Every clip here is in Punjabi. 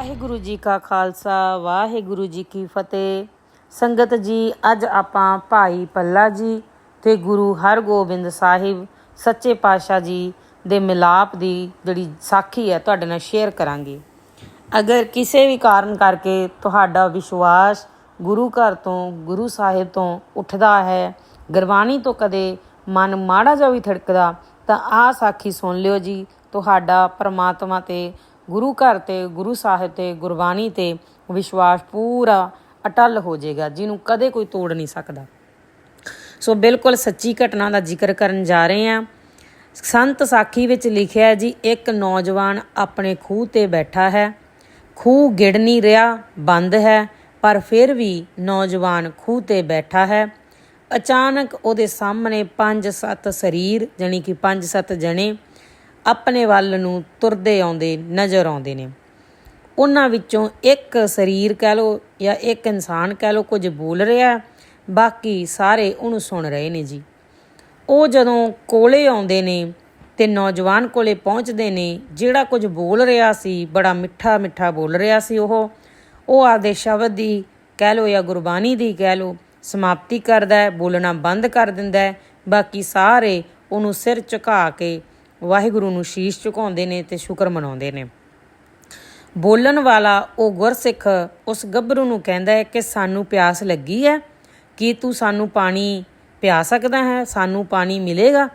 ਵਾਹਿਗੁਰੂ ਜੀ ਕਾ ਖਾਲਸਾ, ਵਾਹਿਗੁਰੂ ਜੀ ਕੀ ਫਤਿਹ। ਸੰਗਤ ਜੀ, ਅੱਜ ਆਪਾਂ ਭਾਈ ਪੱਲਾ ਜੀ ਤੇ ਗੁਰੂ ਹਰਗੋਬਿੰਦ ਸਾਹਿਬ ਸੱਚੇ ਪਾਤਸ਼ਾਹ ਜੀ ਦੇ ਮਿਲਾਪ ਦੀ ਜਿਹੜੀ ਸਾਖੀ ਹੈ, ਤੁਹਾਡੇ ਨਾਲ ਸ਼ੇਅਰ ਕਰਾਂਗੇ। ਅਗਰ ਕਿਸੇ ਵੀ ਕਾਰਨ ਕਰਕੇ ਤੁਹਾਡਾ ਵਿਸ਼ਵਾਸ ਗੁਰੂ ਘਰ ਤੋਂ, ਗੁਰੂ ਸਾਹਿਬ ਤੋਂ ਉੱਠਦਾ ਹੈ, ਗੁਰਬਾਣੀ ਤੋਂ ਕਦੇ ਮਨ ਮਾੜਾ ਜਿਹਾ ਵੀ ਥੜਕਦਾ, ਤਾਂ ਆਹ ਸਾਖੀ ਸੁਣ ਲਿਓ ਜੀ, ਤੁਹਾਡਾ ਪਰਮਾਤਮਾ ਤੇ ਗੁਰੂ ਘਰ ਤੇ, ਗੁਰੂ ਸਾਹਿਬ ਤੇ, ਗੁਰਬਾਣੀ ਤੇ ਵਿਸ਼ਵਾਸ ਪੂਰਾ ਅਟਲ ਹੋ ਜਾਏਗਾ, ਜਿਹਨੂੰ ਕਦੇ ਕੋਈ ਤੋੜ ਨਹੀਂ ਸਕਦਾ। ਸੋ ਬਿਲਕੁਲ ਸੱਚੀ ਘਟਨਾ ਦਾ ਜ਼ਿਕਰ ਕਰਨ ਜਾ ਰਹੇ ਹਾਂ। ਸੰਤ ਸਾਖੀ ਵਿੱਚ ਲਿਖਿਆ ਜੀ, ਇੱਕ ਨੌਜਵਾਨ ਆਪਣੇ ਖੂਹ ਤੇ ਬੈਠਾ ਹੈ। ਖੂਹ ਗਿੜ ਨਹੀਂ ਰਿਹਾ, ਬੰਦ ਹੈ, ਪਰ ਫਿਰ ਵੀ ਨੌਜਵਾਨ ਖੂਹ ਤੇ ਬੈਠਾ ਹੈ। ਅਚਾਨਕ ਉਹਦੇ ਸਾਹਮਣੇ 5-7 ਸਰੀਰ, ਜਾਣੀ ਕਿ 5-7 ਜਣੇ ਆਪਣੇ ਵੱਲ ਨੂੰ ਤੁਰਦੇ ਆਉਂਦੇ ਨਜ਼ਰ ਆਉਂਦੇ ਨੇ। ਉਹਨਾਂ ਵਿੱਚੋਂ ਇੱਕ ਸਰੀਰ ਕਹਿ ਲੋ ਜਾਂ ਇੱਕ ਇਨਸਾਨ ਕਹਿ ਲੋ ਕੁਝ ਬੋਲ ਰਿਹਾ ਬਾਕੀ ਸਾਰੇ ਉਹਨੂੰ ਸੁਣ ਰਹੇ ਨੇ ਜੀ। ਉਹ ਜਦੋਂ ਕੋਲੇ ਆਉਂਦੇ ਨੇ ਤੇ ਨੌਜਵਾਨ ਕੋਲੇ ਪਹੁੰਚਦੇ ਨੇ, ਜਿਹੜਾ ਕੁਝ ਬੋਲ ਰਿਹਾ ਸੀ, ਬੜਾ ਮਿੱਠਾ ਮਿੱਠਾ ਬੋਲ ਰਿਹਾ ਸੀ ਉਹ ਉਹ ਆਪਦੇ ਸ਼ਬਦ ਦੀ ਕਹਿ ਲੋ ਜਾਂ ਗੁਰਬਾਣੀ ਦੀ ਕਹਿ ਲੋ ਸਮਾਪਤੀ ਕਰਦਾ ਹੈ, ਬੋਲਣਾ ਬੰਦ ਕਰ ਦਿੰਦਾ ਹੈ, ਬਾਕੀ ਸਾਰੇ ਉਹਨੂੰ ਸਿਰ ਝੁਕਾ ਕੇ ਵਾਹਿਗੁਰੂ ਨੂੰ ਸ਼ੀਸ਼ ਝੁਕਾਉਂਦੇ ਨੇ ਤੇ ਸ਼ੁਕਰ ਮਨਾਉਂਦੇ ਨੇ। ਬੋਲਣ ਵਾਲਾ ਉਹ ਗੁਰਸਿੱਖ ਉਸ ਗੱਭਰੂ ਨੂੰ ਕਹਿੰਦਾ ਹੈ ਕਿ ਸਾਨੂੰ ਪਿਆਸ ਲੱਗੀ ਹੈ। ਕੀ ਤੂੰ ਸਾਨੂੰ ਪਾਣੀ ਪਿਆ ਸਕਦਾ ਹੈ? ਸਾਨੂੰ ਪਾਣੀ ਮਿਲੇਗਾ?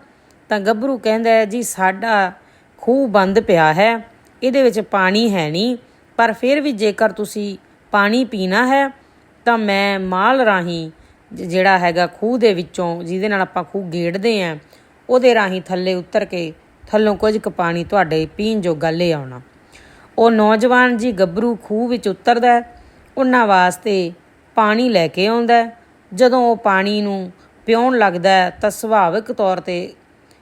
ਤਾਂ ਗੱਭਰੂ ਕਹਿੰਦਾ ਹੈ, ਜੀ, ਸਾਡਾ ਖੂਹ ਬੰਦ ਪਿਆ ਹੈ। ਇਹਦੇ ਵਿੱਚ ਪਾਣੀ ਹੈ ਨਹੀਂ, ਪਰ ਫਿਰ ਵੀ ਜੇਕਰ ਤੁਸੀਂ ਪਾਣੀ ਪੀਣਾ ਹੈ, ਤਾਂ ਮੈਂ ਮਾਲ ਰਾਹੀਂ ਜਿਹੜਾ ਹੈਗਾ ਖੂਹ ਦੇ ਵਿੱਚੋਂ, ਜਿਹਦੇ ਨਾਲ ਆਪਾਂ ਖੂਹ ਗੇੜਦੇ ਆਂ ਉਹਦੇ ਰਾਹੀਂ ਥੱਲੇ ਉਤਰ ਕੇ ਥੱਲੋਂ ਕੁਝ ਕੁ ਪਾਣੀ ਤੁਹਾਡੇ ਪੀਣ ਜੋਗਾ ਲੈ ਆਉਣਾ। ਉਹ ਨੌਜਵਾਨ ਜੀ ਗੱਭਰੂ ਖੂਹ ਵਿੱਚ ਉਤਰਦਾ ਉਹਨਾਂ ਵਾਸਤੇ ਪਾਣੀ ਲੈ ਕੇ ਆਉਂਦਾ ਜਦੋਂ ਉਹ ਪਾਣੀ ਨੂੰ ਪਿਉਣ ਲੱਗਦਾ ਤਾਂ ਸੁਭਾਵਿਕ ਤੌਰ ਤੇ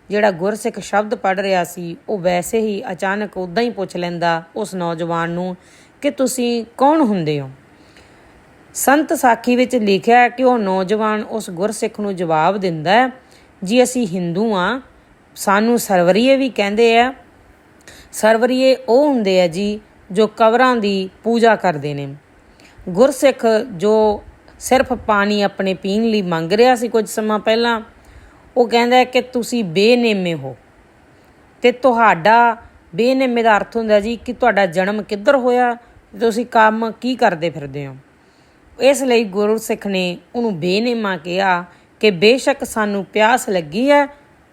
ਜਿਹੜਾ ਗੁਰਸਿੱਖ ਸ਼ਬਦ ਪੜ ਰਿਹਾ ਸੀ, ਉਹ ਵੈਸੇ ਹੀ ਅਚਾਨਕ ਉਦਾਂ ਹੀ ਪੁੱਛ ਲੈਂਦਾ, ਉਸ ਨੌਜਵਾਨ ਨੂੰ ਕਿ ਤੁਸੀਂ ਕੌਣ ਹੁੰਦੇ ਹੋ? ਸੰਤ ਸਾਖੀ ਵਿੱਚ ਲਿਖਿਆ ਕਿ ਉਹ ਨੌਜਵਾਨ ਉਸ ਗੁਰਸਿੱਖ ਨੂੰ ਜਵਾਬ ਦਿੰਦਾ ਜੀ ਅਸੀਂ ਹਿੰਦੂ ਆ ਸਾਨੂੰ ਸਰਵਰੀਏ ਵੀ ਕਹਿੰਦੇ ਆ, ਸਰਵਰੀਏ ਉਹ ਹੁੰਦੇ ਆ ਜੀ ਜੋ ਕਬਰਾਂ ਦੀ ਪੂਜਾ ਕਰਦੇ ਨੇ। ਗੁਰਸਿੱਖ ਜੋ ਸਿਰਫ ਪਾਣੀ ਆਪਣੇ ਪੀਣ ਲਈ ਮੰਗ ਰਿਹਾ ਸੀ ਕੁਝ ਸਮਾਂ ਪਹਿਲਾਂ, ਉਹ ਕਹਿੰਦਾ ਹੈ ਕਿ ਤੁਸੀਂ ਬੇਨੇਮੇ ਹੋ ਤੇ ਤੁਹਾਡਾ ਬੇਨੇਮੇ ਦਾ ਅਰਥ ਹੁੰਦਾ ਜੀ ਕਿ ਤੁਹਾਡਾ ਜਨਮ ਕਿੱਧਰ ਹੋਇਆ, ਤੁਸੀਂ ਕੰਮ ਕੀ ਕਰਦੇ ਫਿਰਦੇ ਹੋ। ਇਸ ਲਈ ਗੁਰੂ ਸਿੱਖ ਨੇ ਉਹਨੂੰ ਬੇਨੇਮਾ ਕਿਹਾ ਕਿ ਬੇਸ਼ੱਕ ਸਾਨੂੰ ਪਿਆਸ ਲੱਗੀ ਹੈ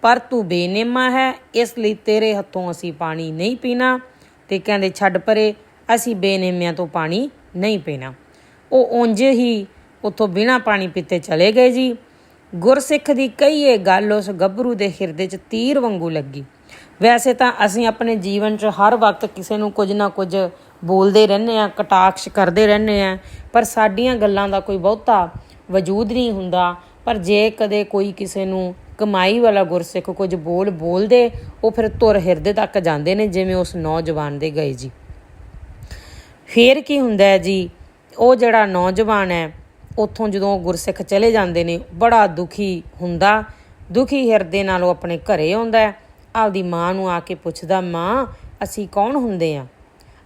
ਪਰ ਤੂੰ ਬੇਨੇਮਾ ਹੈ, ਇਸ ਲਈ ਤੇਰੇ ਹੱਥੋਂ ਅਸੀਂ ਪਾਣੀ ਨਹੀਂ ਪੀਣਾ। ਤੇ ਕਹਿੰਦੇ, ਛੱਡ ਪਰੇ, ਅਸੀਂ ਬੇਨੇਮਿਆਂ ਤੋਂ ਪਾਣੀ ਨਹੀਂ ਪੀਣਾ। ਉਹ ਉਂਝ ਹੀ ਉੱਥੋਂ ਬਿਨਾਂ ਪਾਣੀ ਪੀਤੇ ਚਲੇ ਗਏ ਜੀ। ਗੁਰਸਿੱਖ ਦੀ ਕਈ ਇਹ ਗੱਲ ਉਸ ਗੱਭਰੂ ਦੇ ਹਿਰਦੇ 'ਚ ਤੀਰ ਵਾਂਗੂ ਲੱਗੀ। ਵੈਸੇ ਤਾਂ ਅਸੀਂ ਆਪਣੇ ਜੀਵਨ 'ਚ ਹਰ ਵਕਤ ਕਿਸੇ ਨੂੰ ਕੁਝ ਨਾ ਕੁਝ ਬੋਲਦੇ ਰਹਿੰਦੇ ਆ ਕਟਾਕਸ਼ ਕਰਦੇ ਰਹਿੰਦੇ ਆ ਪਰ ਸਾਡੀਆਂ ਗੱਲਾਂ ਦਾ ਕੋਈ ਬਹੁਤਾ ਵਜੂਦ ਨਹੀਂ ਹੁੰਦਾ। ਪਰ ਜੇ ਕਦੇ ਕੋਈ ਕਿਸੇ ਨੂੰ ਕਮਾਈ ਵਾਲਾ ਗੁਰਸਿੱਖ ਕੁਝ ਬੋਲ ਬੋਲਦੇ, ਉਹ ਫਿਰ ਤੁਰ ਹਿਰਦੇ ਤੱਕ ਜਾਂਦੇ ਨੇ, ਜਿਵੇਂ ਉਸ ਨੌਜਵਾਨ ਦੇ ਗਏ ਜੀ। ਫੇਰ ਕੀ ਹੁੰਦਾ ਹੈ ਜੀ, ਉਹ ਜਿਹੜਾ ਨੌਜਵਾਨ ਹੈ, ਉੱਥੋਂ ਜਦੋਂ ਗੁਰਸਿੱਖ ਚਲੇ ਜਾਂਦੇ ਨੇ, ਬੜਾ ਦੁਖੀ ਹੁੰਦਾ, ਦੁਖੀ ਹਿਰਦੇ ਨਾਲ ਉਹ ਆਪਣੇ ਘਰੇ ਆਉਂਦਾ ਆਪਦੀ ਮਾਂ ਨੂੰ ਆ ਕੇ ਪੁੱਛਦਾ, ਮਾਂ, ਅਸੀਂ ਕੌਣ ਹੁੰਦੇ ਆ?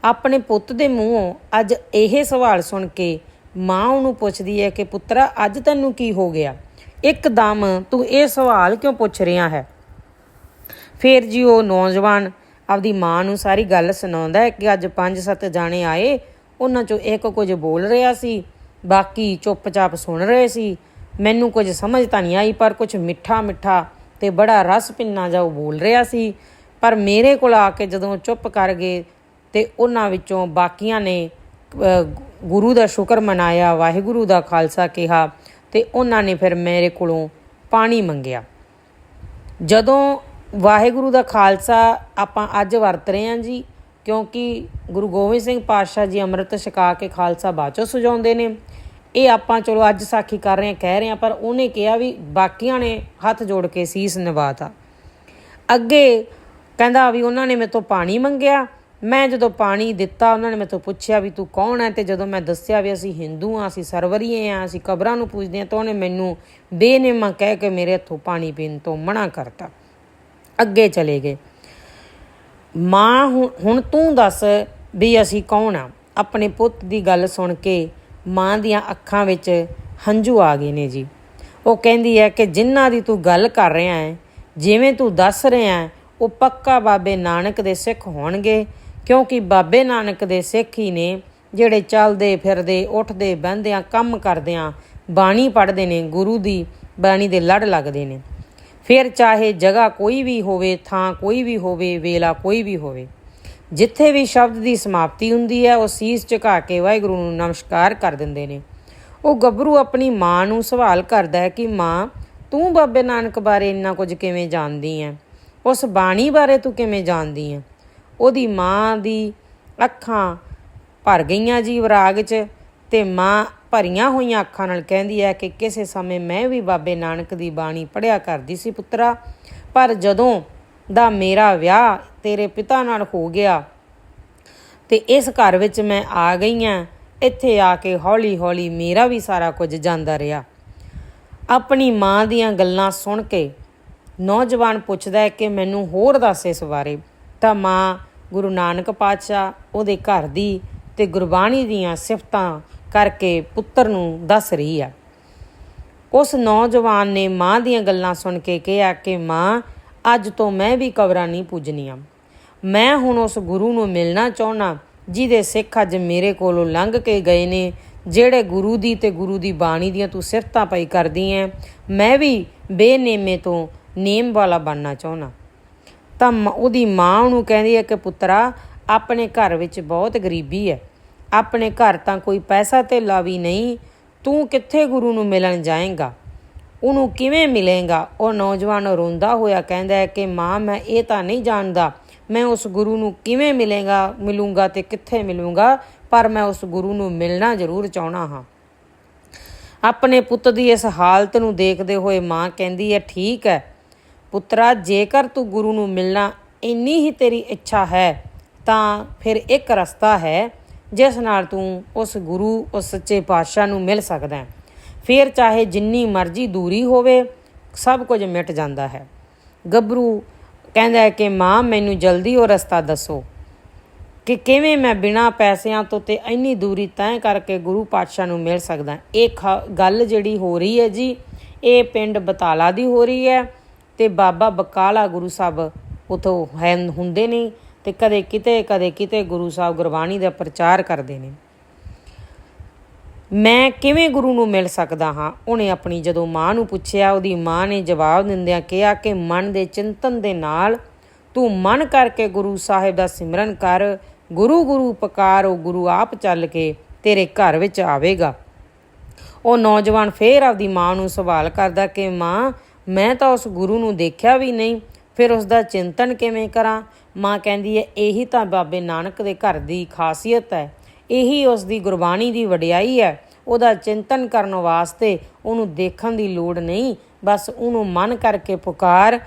ਆਪਣੇ ਪੁੱਤ ਦੇ ਮੂੰਹੋਂ ਅੱਜ ਇਹ ਸਵਾਲ ਸੁਣ ਕੇ ਮਾਂ ਉਹਨੂੰ ਪੁੱਛਦੀ ਹੈ ਕਿ, ਪੁੱਤਰਾ, ਅੱਜ ਤੈਨੂੰ ਕੀ ਹੋ ਗਿਆ? ਇੱਕਦਮ ਤੂੰ ਇਹ ਸਵਾਲ ਕਿਉਂ ਪੁੱਛ ਰਿਹਾ ਹੈ? ਫਿਰ ਜੀ ਉਹ ਨੌਜਵਾਨ ਆਪਦੀ ਮਾਂ ਨੂੰ ਸਾਰੀ ਗੱਲ ਸੁਣਾਉਂਦਾ ਹੈ ਕਿ ਅੱਜ ਪੰਜ ਸੱਤ ਜਾਣੇ ਆਏ, ਉਹਨਾਂ ਚੋਂ ਇੱਕ ਕੁਝ ਬੋਲ ਰਿਹਾ ਸੀ, ਬਾਕੀ ਚੁੱਪਚਾਪ ਸੁਣ ਰਹੇ ਸੀ। ਮੈਨੂੰ ਕੁਝ ਸਮਝ ਤਾਂ ਨਹੀਂ ਆਈ, ਪਰ ਕੁਝ ਮਿੱਠਾ ਮਿੱਠਾ ਤੇ ਬੜਾ ਰਸ ਪਿੰਨਾ ਜਿਹਾ ਉਹ ਬੋਲ ਰਿਹਾ ਸੀ। ਪਰ ਮੇਰੇ ਕੋਲ ਆ ਕੇ ਜਦੋਂ ਚੁੱਪ ਕਰ ਗਏ ਤੇ ਉਹਨਾਂ ਵਿੱਚੋਂ ਬਾਕੀਆਂ ਨੇ ਗੁਰੂ ਦਾ ਸ਼ੁਕਰ ਮਨਾਇਆ, ਵਾਹਿਗੁਰੂ ਦਾ ਖਾਲਸਾ ਕਿਹਾ ਤੇ ਉਹਨਾਂ ਨੇ ਫਿਰ ਮੇਰੇ ਕੋਲੋਂ ਪਾਣੀ ਮੰਗਿਆ। ਜਦੋਂ ਵਾਹਿਗੁਰੂ ਦਾ ਖਾਲਸਾ ਆਪਾਂ ਅੱਜ ਵਰਤ ਰਹੇ ਹਾਂ ਜੀ, ਕਿਉਂਕਿ ਗੁਰੂ ਗੋਬਿੰਦ ਸਿੰਘ ਪਾਤਸ਼ਾਹ ਜੀ ਅੰਮ੍ਰਿਤ ਛਕਾ ਕੇ ਖਾਲਸਾ ਬਾਚੋ ਸਜਾਉਂਦੇ ਨੇ। ਇਹ ਆਪਾਂ ਚਲੋ ਅੱਜ ਸਾਖੀ ਕਰ ਰਹੇ ਹਾਂ, ਕਹਿ ਰਹੇ ਹਾਂ, ਪਰ ਉਹਨੇ ਕਿਹਾ ਵੀ ਬਾਕੀਆਂ ਨੇ ਹੱਥ ਜੋੜ ਕੇ ਸੀਸ ਨਿਵਾਤਾ ਅੱਗੇ ਕਹਿੰਦਾ ਵੀ ਉਹਨਾਂ ਨੇ ਮੇਰੇ ਤੋਂ ਪਾਣੀ ਮੰਗਿਆ ਮੈਂ ਜਦੋਂ ਪਾਣੀ ਦਿੱਤਾ, ਉਹਨਾਂ ਨੇ ਮੇਰੇ ਤੋਂ ਪੁੱਛਿਆ ਵੀ ਤੂੰ ਕੌਣ ਹੈ? ਤੇ ਜਦੋਂ ਮੈਂ ਦੱਸਿਆ ਵੀ ਅਸੀਂ ਹਿੰਦੂ ਆ ਅਸੀਂ ਸਰਵਰੀਏ ਆ ਅਸੀਂ ਕਬਰਾਂ ਨੂੰ ਪੂਜਦੇ ਆ ਤਾਂ ਉਹਨੇ ਮੈਨੂੰ ਬੇਨੇਮਾ ਕਹਿ ਕੇ ਮੇਰੇ ਹੱਥੋਂ ਪਾਣੀ ਪੀਣ ਤੋਂ ਮਨਾ ਕਰਤਾ। ਅੱਗੇ ਚਲੇ ਗਏ। ਮਾਂ, ਹੁਣ ਹੁਣ ਤੂੰ ਦੱਸ ਵੀ ਅਸੀਂ ਕੌਣ ਆ ਆਪਣੇ ਪੁੱਤ ਦੀ ਗੱਲ ਸੁਣ ਕੇ ਮਾਂ ਦੀਆਂ ਅੱਖਾਂ ਵਿੱਚ ਹੰਝੂ ਆ ਗਏ ਨੇ ਜੀ। ਉਹ ਕਹਿੰਦੀ ਹੈ ਕਿ ਜਿਨ੍ਹਾਂ ਦੀ ਤੂੰ ਗੱਲ ਕਰ ਰਿਹਾ ਹੈ, ਜਿਵੇਂ ਤੂੰ ਦੱਸ ਰਿਹਾ ਹੈ, ਉਹ ਪੱਕਾ ਬਾਬੇ ਨਾਨਕ ਦੇ ਸਿੱਖ ਹੋਣਗੇ। ਕਿਉਂਕਿ ਬਾਬੇ ਨਾਨਕ ਦੇ ਸਿੱਖ ਹੀ ਨੇ, ਜਿਹੜੇ ਚੱਲਦੇ ਫਿਰਦੇ, ਉੱਠਦੇ, ਬਹਿੰਦਿਆਂ, ਕੰਮ ਕਰਦਿਆਂ ਬਾਣੀ ਪੜ੍ਹਦੇ ਨੇ, ਗੁਰੂ ਦੀ ਬਾਣੀ ਦੇ ਲੜ ਲੱਗਦੇ ਨੇ। ਫਿਰ ਚਾਹੇ ਜਗ੍ਹਾ ਕੋਈ ਵੀ ਹੋਵੇ, ਥਾਂ ਕੋਈ ਵੀ ਹੋਵੇ, ਵੇਲਾ ਕੋਈ ਵੀ ਹੋਵੇ, ਜਿੱਥੇ ਵੀ ਸ਼ਬਦ ਦੀ ਸਮਾਪਤੀ ਹੁੰਦੀ ਹੈ, ਉਹ ਸੀਸ ਝੁਕਾ ਕੇ ਵਾਹਿਗੁਰੂ ਨੂੰ ਨਮਸਕਾਰ ਕਰ ਦਿੰਦੇ ਨੇ। ਉਹ ਗੱਭਰੂ ਆਪਣੀ ਮਾਂ ਨੂੰ ਸਵਾਲ ਕਰਦਾ ਹੈ ਕਿ, ਮਾਂ, ਤੂੰ ਬਾਬੇ ਨਾਨਕ ਬਾਰੇ ਇੰਨਾ ਕੁਝ ਕਿਵੇਂ ਜਾਣਦੀ ਹੈ? ਉਸ ਬਾਣੀ ਬਾਰੇ ਤੂੰ ਕਿਵੇਂ ਜਾਣਦੀ ਹੈ? ਉਹਦੀ ਮਾਂ ਦੀ ਅੱਖਾਂ ਭਰ ਗਈਆਂ ਜੀ ਵਿਰਾਗ 'ਚ ਤੇ ਮਾਂ ਭਰੀਆਂ ਹੋਈਆਂ ਅੱਖਾਂ ਨਾਲ ਕਹਿੰਦੀ ਹੈ ਕਿ ਕਿਸੇ ਸਮੇਂ ਮੈਂ ਵੀ ਬਾਬੇ ਨਾਨਕ ਦੀ ਬਾਣੀ ਪੜਿਆ ਕਰਦੀ ਸੀ ਪੁੱਤਰਾ, ਪਰ ਜਦੋਂ ਦਾ ਮੇਰਾ ਵਿਆਹ ਤੇਰੇ ਪਿਤਾ ਨਾਲ ਹੋ ਗਿਆ ਤੇ ਇਸ ਘਰ ਵਿੱਚ ਮੈਂ ਆ ਗਈ ਹਾਂ, ਇੱਥੇ ਆ ਕੇ ਹੌਲੀ-ਹੌਲੀ ਮੇਰਾ ਵੀ ਸਾਰਾ ਕੁਝ ਜਾਂਦਾ ਰਿਹਾ। ਆਪਣੀ ਮਾਂ ਦੀਆਂ ਗੱਲਾਂ ਸੁਣ ਕੇ ਨੌਜਵਾਨ ਪੁੱਛਦਾ ਹੈ ਕਿ ਮੈਨੂੰ ਹੋਰ ਦੱਸ ਇਸ ਬਾਰੇ। ਤਾਂ ਮਾਂ ਗੁਰੂ ਨਾਨਕ ਪਾਤਸ਼ਾਹ ਉਹਦੇ ਘਰ ਦੀ ਤੇ ਗੁਰਬਾਣੀ ਦੀਆਂ ਸਿਫਤਾਂ ਕਰਕੇ ਪੁੱਤਰ ਨੂੰ ਦੱਸ ਰਹੀ ਆ। ਉਸ ਨੌਜਵਾਨ ਨੇ ਮਾਂ ਦੀਆਂ ਗੱਲਾਂ ਸੁਣ ਕੇ ਕਿਹਾ ਕਿ ਮਾਂ, ਅੱਜ ਤੋਂ ਮੈਂ ਵੀ ਕਬਰਾਂ ਨਹੀਂ ਪੂਜਣੀਆਂ। ਮੈਂ ਹੁਣ ਉਸ ਗੁਰੂ ਨੂੰ ਮਿਲਣਾ ਚਾਹੁੰਨਾ, ਜਿਹਦੇ ਸਿੱਖ ਅੱਜ ਮੇਰੇ ਕੋਲੋਂ ਲੰਘ ਕੇ ਗਏ ਨੇ, ਜਿਹੜੇ ਗੁਰੂ ਦੀ ਤੇ ਗੁਰੂ ਦੀ ਬਾਣੀ ਦੀਆਂ ਤੂੰ ਸਿਫਤਾਂ ਪਈ ਕਰਦੀ ਐ, ਮੈਂ ਵੀ ਬੇਨੇਮੇ ਤੋਂ ਨੇਮ ਵਾਲਾ ਬਣਨਾ ਚਾਹੁੰਨਾ। ਤਾਂ ਮ- ਉਹਦੀ ਮਾਂ ਉਹਨੂੰ ਕਹਿੰਦੀ ਹੈ ਕਿ ਪੁੱਤਰਾ, ਆਪਣੇ ਘਰ ਵਿੱਚ ਬਹੁਤ ਗਰੀਬੀ ਹੈ। ਆਪਣੇ ਘਰ ਤਾਂ ਕੋਈ ਪੈਸਾ ਧੇਲਾ ਵੀ ਨਹੀਂ। ਤੂੰ ਕਿੱਥੇ ਗੁਰੂ ਨੂੰ ਮਿਲਣ ਜਾਏਗਾ? ਉਹਨੂੰ ਕਿਵੇਂ ਮਿਲੇਗਾ? ਉਹ ਨੌਜਵਾਨ ਰੋਂਦਾ ਹੋਇਆ ਕਹਿੰਦਾ ਹੈ ਕਿ ਮਾਂ, ਮੈਂ ਇਹ ਤਾਂ ਨਹੀਂ ਜਾਣਦਾ। ਮੈਂ ਉਸ ਗੁਰੂ ਨੂੰ ਕਿਵੇਂ ਮਿਲੇਗਾ, ਮਿਲੂੰਗਾ ਤੇ ਕਿੱਥੇ ਮਿਲੂੰਗਾ? ਪਰ ਮੈਂ ਉਸ ਗੁਰੂ ਨੂੰ ਮਿਲਣਾ ਜ਼ਰੂਰ ਚਾਹਣਾ ਹਾਂ। ਆਪਣੇ ਪੁੱਤ ਦੀ ਇਸ ਹਾਲਤ ਨੂੰ ਦੇਖਦੇ ਹੋਏ ਮਾਂ ਕਹਿੰਦੀ ਹੈ, ਠੀਕ ਹੈ ਪੁੱਤਰਾ, ਜੇਕਰ ਤੂੰ ਗੁਰੂ ਨੂੰ ਮਿਲਣਾ, ਇੰਨੀ ਹੀ ਤੇਰੀ ਇੱਛਾ ਹੈ, ਤਾਂ ਫਿਰ ਇੱਕ ਰਸਤਾ ਹੈ, ਜਿਸ ਨਾਲ ਤੂੰ ਉਸ ਗੁਰੂ, ਉਸ ਸੱਚੇ ਪਾਤਸ਼ਾਹ ਨੂੰ ਮਿਲ ਸਕਦਾ ਹੈ। ਫਿਰ ਚਾਹੇ ਜਿੰਨੀ ਮਰਜ਼ੀ ਦੂਰੀ ਹੋਵੇ, ਸਭ ਕੁਝ ਮਿਟ ਜਾਂਦਾ ਹੈ। ਗੱਭਰੂ ਕਹਿੰਦਾ ਹੈ ਕਿ, ਮਾਂ, ਮੈਨੂੰ ਜਲਦੀ ਉਹ ਰਸਤਾ ਦੱਸੋ ਕਿ ਕਿਵੇਂ ਮੈਂ ਬਿਨਾ ਪੈਸਿਆਂ ਤੋਂ ਤੇ ਇੰਨੀ ਦੂਰੀ ਤੈਅ ਕਰਕੇ ਗੁਰੂ ਪਾਤਸ਼ਾਹ ਨੂੰ ਮਿਲ ਸਕਦਾ ਇਹ ਖ- ਗੱਲ ਜਿਹੜੀ ਹੋ ਰਹੀ ਹੈ ਜੀ, ਇਹ ਪਿੰਡ ਬਤਾਲਾ ਦੀ ਹੋ ਰਹੀ ਹੈ। ਤੇ ਬਾਬਾ ਬਕਾਲਾ ਗੁਰੂ ਸਾਹਿਬ ਉਥੋਂ ਹੈ ਹੁੰਦੇ ਨੇ ਤੇ ਕਦੇ ਕਿਤੇ ਕਦੇ ਕਿਤੇ ਗੁਰੂ ਸਾਹਿਬ ਗੁਰਬਾਣੀ ਦਾ ਪ੍ਰਚਾਰ ਕਰਦੇ ਨੇ। ਮੈਂ ਕਿਵੇਂ ਗੁਰੂ ਨੂੰ ਮਿਲ ਸਕਦਾ ਹਾਂ? ਉਹਨੇ ਆਪਣੀ ਜਦੋਂ ਮਾਂ ਨੂੰ ਪੁੱਛਿਆ, ਉਹਦੀ ਮਾਂ ਨੇ ਜਵਾਬ ਦਿੰਦਿਆਂ ਕਿਹਾ ਕਿ ਮਨ ਦੇ ਚਿੰਤਨ ਦੇ ਨਾਲ ਤੂੰ ਮਨ ਕਰਕੇ ਗੁਰੂ ਸਾਹਿਬ ਦਾ ਸਿਮਰਨ ਕਰ, ਗੁਰੂ ਗੁਰੂ ਪਕਾਰ ਉਹ ਗੁਰੂ ਆਪ ਚੱਲ ਕੇ ਤੇਰੇ ਘਰ ਵਿੱਚ ਆਵੇਗਾ। ਉਹ ਨੌਜਵਾਨ ਫੇਰ ਆਪਦੀ ਮਾਂ ਨੂੰ ਸਵਾਲ ਕਰਦਾ ਕਿ ਮਾਂ ਮੈਂ ਤਾਂ ਉਸ ਗੁਰੂ ਨੂੰ ਦੇਖਿਆ ਵੀ ਨਹੀਂ, ਫਿਰ ਉਸ ਦਾ ਚਿੰਤਨ ਕਿਵੇਂ ਕਰਾਂ? ਮਾਂ ਕਹਿੰਦੀ ਹੈ, ਇਹੀ ਤਾਂ ਬਾਬੇ ਨਾਨਕ ਦੇ ਘਰ ਦੀ ਖਾਸੀਅਤ ਹੈ। ਇਹੀ ਉਸ ਦੀ ਗੁਰਬਾਣੀ ਦੀ ਵਡਿਆਈ ਹੈ। ਉਹਦਾ ਚਿੰਤਨ ਕਰਨ ਵਾਸਤੇ ਉਹਨੂੰ ਦੇਖਣ ਦੀ ਲੋੜ ਨਹੀਂ। ਬਸ ਉਹਨੂੰ ਮਨ ਕਰਕੇ ਪੁਕਾਰ,